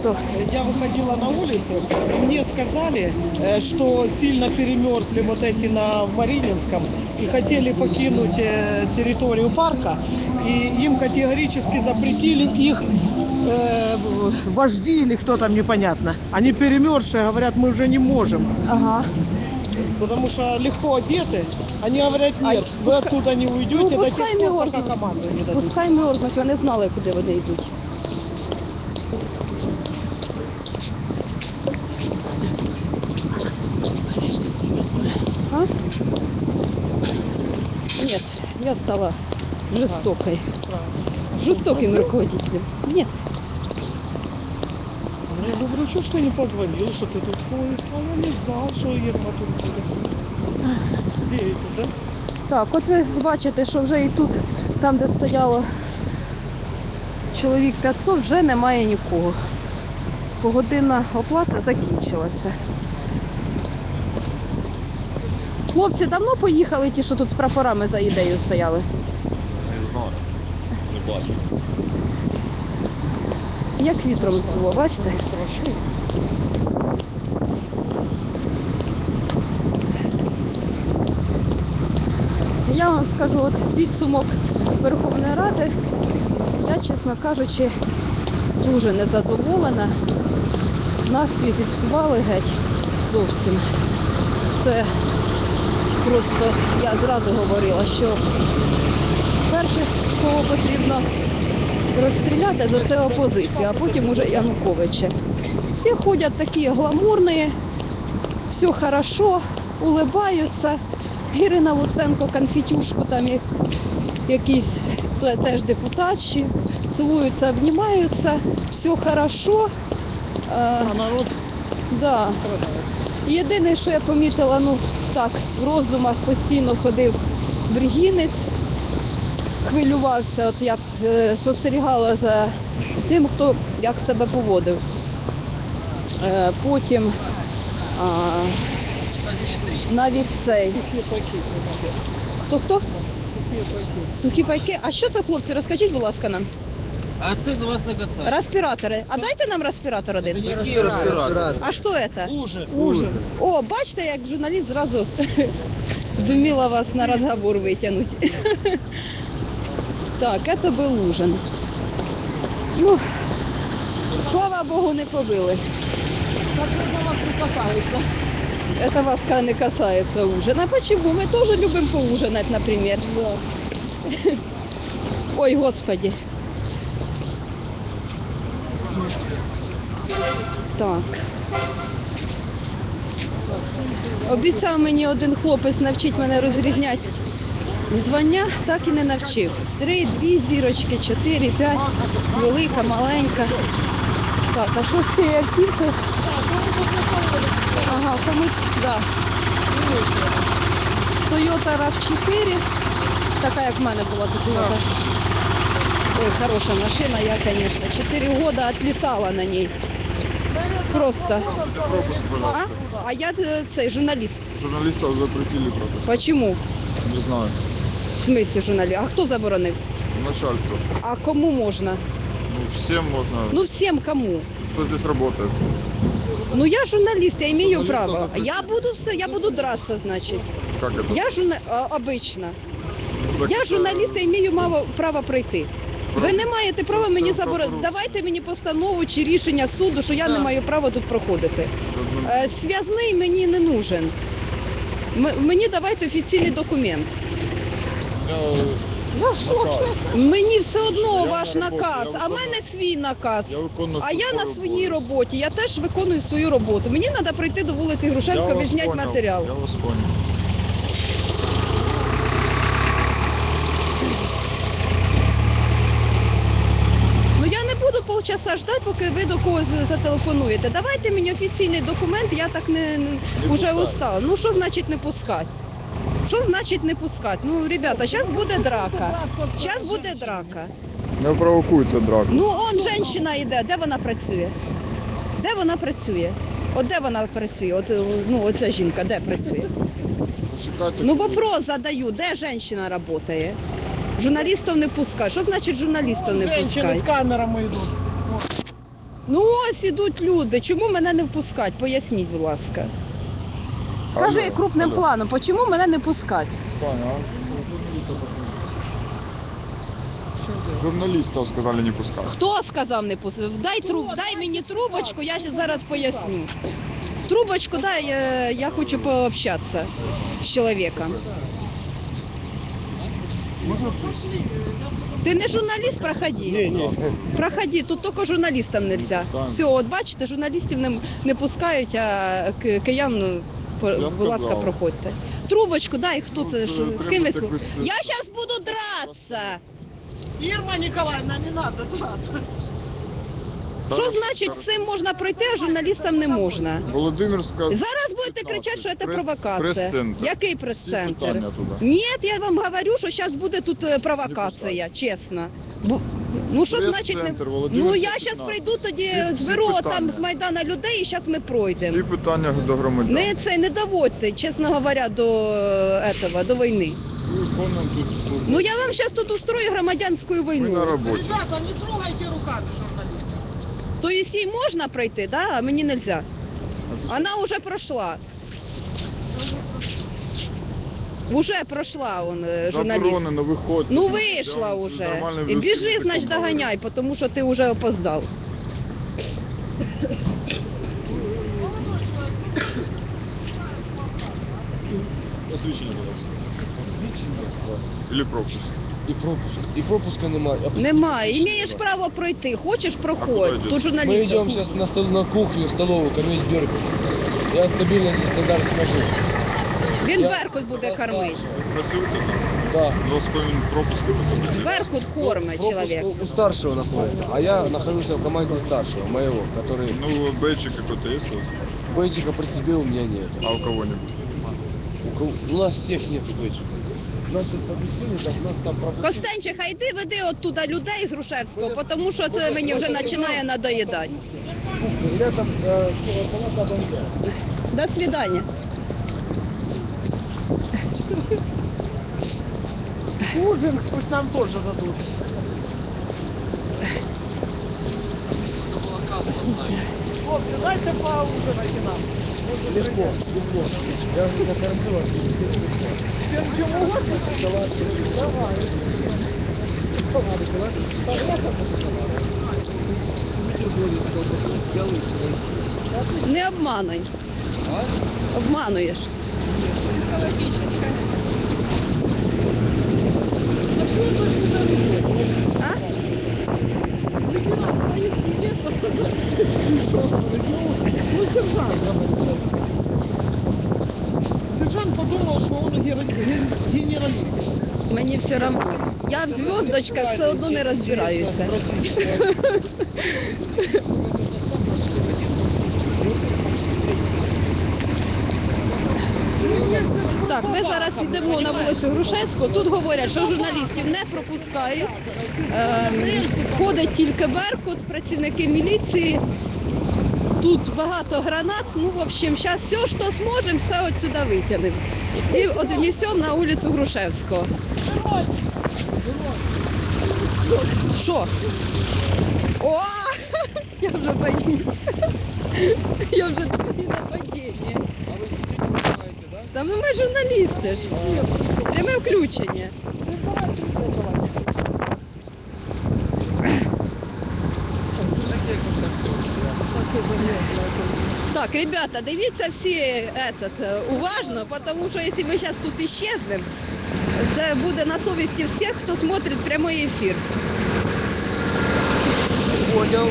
Что? Я выходила на улицу, и мне сказали, э, что сильно перемерзли вот эти на Марининском и хотели покинуть э, территорию парка, и им категорически запретили их э, вожди или кто там непонятно. Они перемерзшие, говорят, мы уже не можем, Ага. потому что легко одеты. Они говорят, А нет, вы пускай- отсюда не уйдете Ну, до пускай тех пор, мерзнут. команду не дадут. Пускай мерзнуть, вони знали, куди вони йдуть. А? Нет, я стала жестокой. Жестоким руководителем. Нет, Я говорю, что ж ты не позвонил, что ты тут ходишь? А я не знал, что Ирма тут будет. Где эти, да? Так, от ви бачите, що вже і тут, там, де стояло чоловік 500, вже немає нікого. Погодинна оплата закінчилася. Хлопці давно поїхали ті, що тут з прапорами за ідею стояли. Не знаю. Не бачу. Як вітром здуло, бачите? Я вам скажу, от підсумок Верховної Ради, я, чесно кажучи, дуже незадоволена. Настрій зіпсували геть зовсім. Це просто я зразу говорила, що перше, кого потрібно розстріляти, то це опозиція, а потім уже Януковича. Всі ходять такі гламурні, все хорошо, улибаються. Ірина Луценко конфетюшку там як, якийсь теж депутатші, цілуються, обнімаються, все хорошо. Е, А народ да. Єдине, що я помітила, ну так, в роздумах постійно ходив Бригінець, хвилювався. От я е, спостерігала за тим, хто як себе поводив. Е, потім а, навіть цей. Хто хто? Сухі пайки. А що це, хлопці? Розкажіть, будь ласка, нам. А це до вас не касається. Респіратори. А дайте нам респіратор один. Які респіратори? А що це? Ужин. Ужин. О, бачите, як журналіст зразу зуміла вас на розговор витягнути. Так, це був ужин. Ну, слава Богу, не побили. Так это вас не касается. Это вас ка- не касается ужина. Почему? Мы тоже любим поужинать, например. Ой, господи. Так. Обіцяв мені один хлопець навчить мене розрізняти звання, так і не навчив. Три, дві зірочки, чотири, п'ять, велика, маленька. Так, а що з цією автівкою? Ага, комусь, да. Toyota RAV4, така як в мене була Toyota. Ой, хороша машина, я, конечно, 4 года отлетала на ней. Просто. Пропуск, А? пожалуйста. А я е, цей журналіст. Журналистов запретили пропуск. Почему? Не знаю. В смысле журналіст? А хто заборонив? Начальство. А кому можна? Ну, всем можно. Ну всім кому. Кто здесь работает? Ну я журналіст, я имею Журналіста право. запретили. Я буду все, я буду драться, значить. Как это? Я журна... а, обично. Ну, так Я это- журналіст і маю маво- право пройти. Ви не маєте права мені заборонити. Давайте мені постанову чи рішення суду, що я не маю права тут проходити. Е, Зв'язний мені не нужен. М- Мені давайте офіційний документ. За Наказ. Мені все одно Я ваш роботі, наказ, я а в виконую- мене свій наказ. Я виконую А я на своїй роботі, я теж виконую свою роботу. Мені треба прийти до вулиці Я Грушевського, вас відзняти понял, матеріал. Я вас понял. Ну я не буду полчаса ждати, поки ви до когось зателефонуєте. Давайте мені офіційний документ, я так не, не уже устала. Ну що значить не пускати? Що значить не пускати? Ну, ребята, зараз буде драка. Зараз буде драка. Не провокуйте драку. Ну, он жінка йде, де вона працює? Де вона працює? От де вона працює? От, ну, оця жінка, де працює? Ну, вопрос задаю, де жінка працює? Журналістів не пускають. Що значить журналістів не Женщины с пускають? камерами идут. Ну ось ідуть люди. Чому мене не впускать? Поясніть, будь ласка. Скажи Алло, крупним алло. планом, чому мене не пускать? Паня, а? Журналистов сказали не пускать. Хто сказав не пускати? Дай труб, дай мені трубочку, я ще зараз поясню. Трубочку дай, я хочу пообщатися з чоловіком. Ти не журналіст, проходи. Ні, ні. Проходи, тут тільки журналістам не можна. Все, от бачите, журналістів не, не пускають, а к- киян, по- будь ласка, сказав. проходьте. Трубочку дай, хто Ну, це, що, з ким ви спіл- Я зараз буду драться. Ирма Николаевна, не надо драться. Що значить, всім можна пройти, а журналістам не можна? Володимирська. Зараз будете кричати, що це провокація. Який прес-центр? Ні, я вам говорю, що зараз буде тут е, провокація, чесно. Ну що значить не Ну я зараз прийду тоді, зберу там з Майдана людей і зараз ми пройдемо. Всі питання до громадян. Не це не доводьте, чесно говоря, до е, этого, до війни. Ви. Ну я вам зараз тут устрою громадянську Ми на війну. роботі. Ребята, не трогайте руками журналистов. То есть їй можна пройти, да? а мені не можна. Вона вже пройшла. Уже пройшла он, е, журналіст. Заборонено виходити. Ну вийшла вам уже. нормально І біжи, значить, говорю. доганяй, тому що ти вже опоздав. Посвідчення, будь ласка. Или пропуск. І пропуск. І пропуска немає. А Немає. Імеєш право пройти. Хочеш проходь. Тут Мы журналісти. идем сейчас на, стол, на кухню, столовую, кормить Беркут. Я стабильно здесь стандарт хожу. Він Я- Беркут буде кормити. Ти там. Да. Два з половиною пропуски. Беркут кормить Пропуск чоловік. у- у старшего находится, а я нахожусь в команде старшего, моего, который Ну, бейджик какой-то есть? бейджика при себе у меня нет. А у кого-нибудь? У, кого- у нас всех нет бейджика. Нас сейчас так нас там пропустили. Костенчик, а йди веди оттуда людей з Грушевського, тому що це мені вже починає надоїдати. Рядом э, палата бомбя. До свидання. Ужин пусть нам тоже дадут. Хлопцы, дайте поужинайте нам. Легко, легко. Я уже накормил вас. Чем угодно? Салат. Давай. Не обмануй. Обмануєш. А? Ну, сержант. Сержант подумал, что он ген- ген- генералист. Мені все равно. Я в зв'язочках все одно не розбираюся. Так, ми зараз йдемо на вулицю Грушевського. Тут говорять, що журналістів не пропускають. Ем, ходить тільки Беркут, працівники міліції. Тут багато гранат. Ну, в общем, зараз все, що зможемо, все от сюди витягнемо. І от внесемо на вулицю Грушевського. Що? О! Я вже боюсь. Я вже думаю нападіння. Та ну ми журналісти ж. Пряме включення. Так, ребята, дивіться всі этот, е, уважно, тому що якщо ми зараз тут іщезнемо, це буде на совісті всіх, хто смотрить прямий ефір. Понял.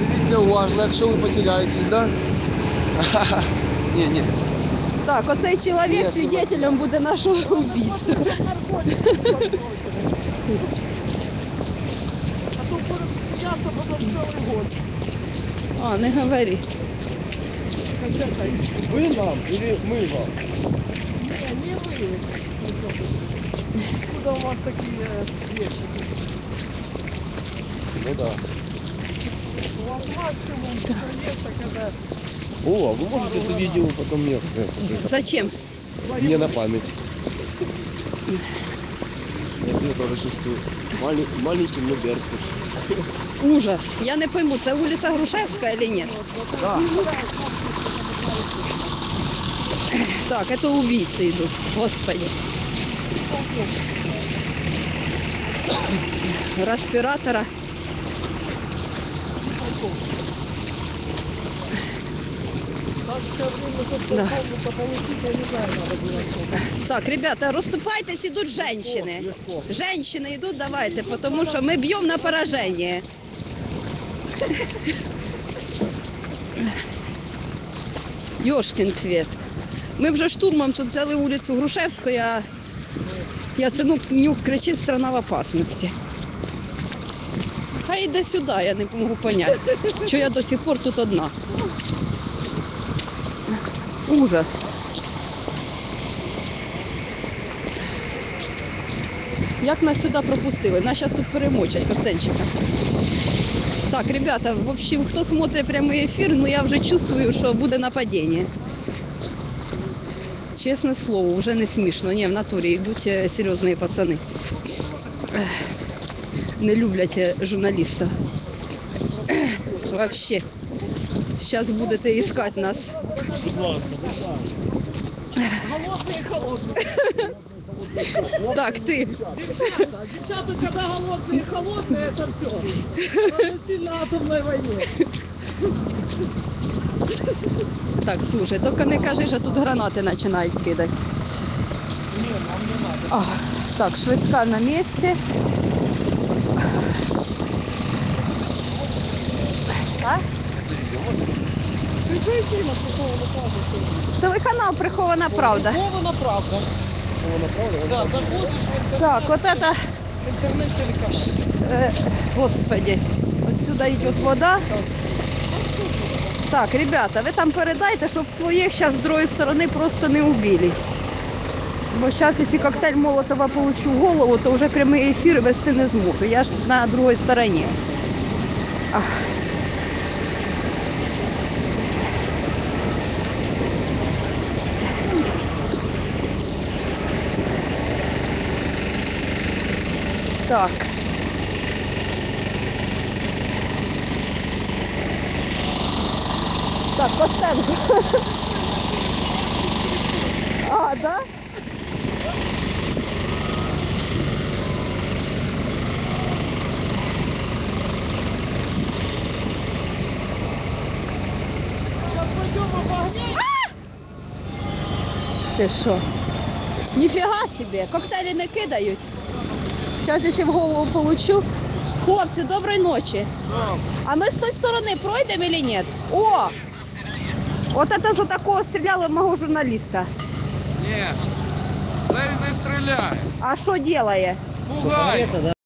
Дивіться уважно, якщо ви потеряєтесь, да? Ні, ні. Так, оцей чоловік свідетелем буде нашого вбивства. А то часто потом целый год. А, не говори. Ви нам или ми вам? Не, не вы. Откуда у вас такие вещи? Ну да. У вас максимум проекта, когда О, а вы можете это видео потом мне э, Зачем? мне на память. Я тоже чувствую. Малень- маленький, но Беркут. Ужас. Я не пойму, це вулиця Грушевська чи ні? Да. Так, это убийцы идут. Господи. Респиратора. Да. Так, ребята, розступайтесь, идут женщины. Женщины идут, давайте, потому что мы бьем на поражение. Йошкін цвет. Ми вже штурмом тут взяли вулицю Грушевської, а Яценюк кричить страна в опасності. Хай йде сюди, я не можу поняти. Що я до сих пор тут одна. Ужас. Як нас сюди пропустили? Нас зараз тут перемочать, Костенчика. Так, ребята, в общем, кто смотрит прямой эфир, ну я вже чувствую, що буде нападіння. Чесне слово, вже не смішно. Ні, в натурі йдуть е, серйозні пацани. Ех, Не люблять е, журналістів. Ех, Вообще. Зараз будете іскати нас. Голодные, холодные. Так, ти. Девчата, девчата, когда голодные, холодные, это все. Это сильно атомной войне. Так, слушай, тільки не кажи, що тут гранати починають кидати. Не, нам не надо. А, так, швидка на місці. А? Идти на прихованную правду? Телеканал Прихована Правда. Прихована правда. Да, заходишь в интернет, Так, от это, интернет телеканал. е, господи, от сюди йде вода. Так, ребята, ви там передайте, щоб своїх зараз з другої сторони просто не убили. Бо зараз, якщо коктейль Молотова получу в голову, то вже прямий ефір вести не зможу. Я ж на другій стороні. Ах. Так. Так, Костенко. А, да? Ти що? Ніфіга собі, коктейлі не кидають. Зараз, якщо в голову получу. Хлопці, доброї ночі. А ми з тої сторони пройдемо чи ні? О! От це за такого стріляли мого журналіста. Ні, це він не стріляє. А що робить? Пугає. да?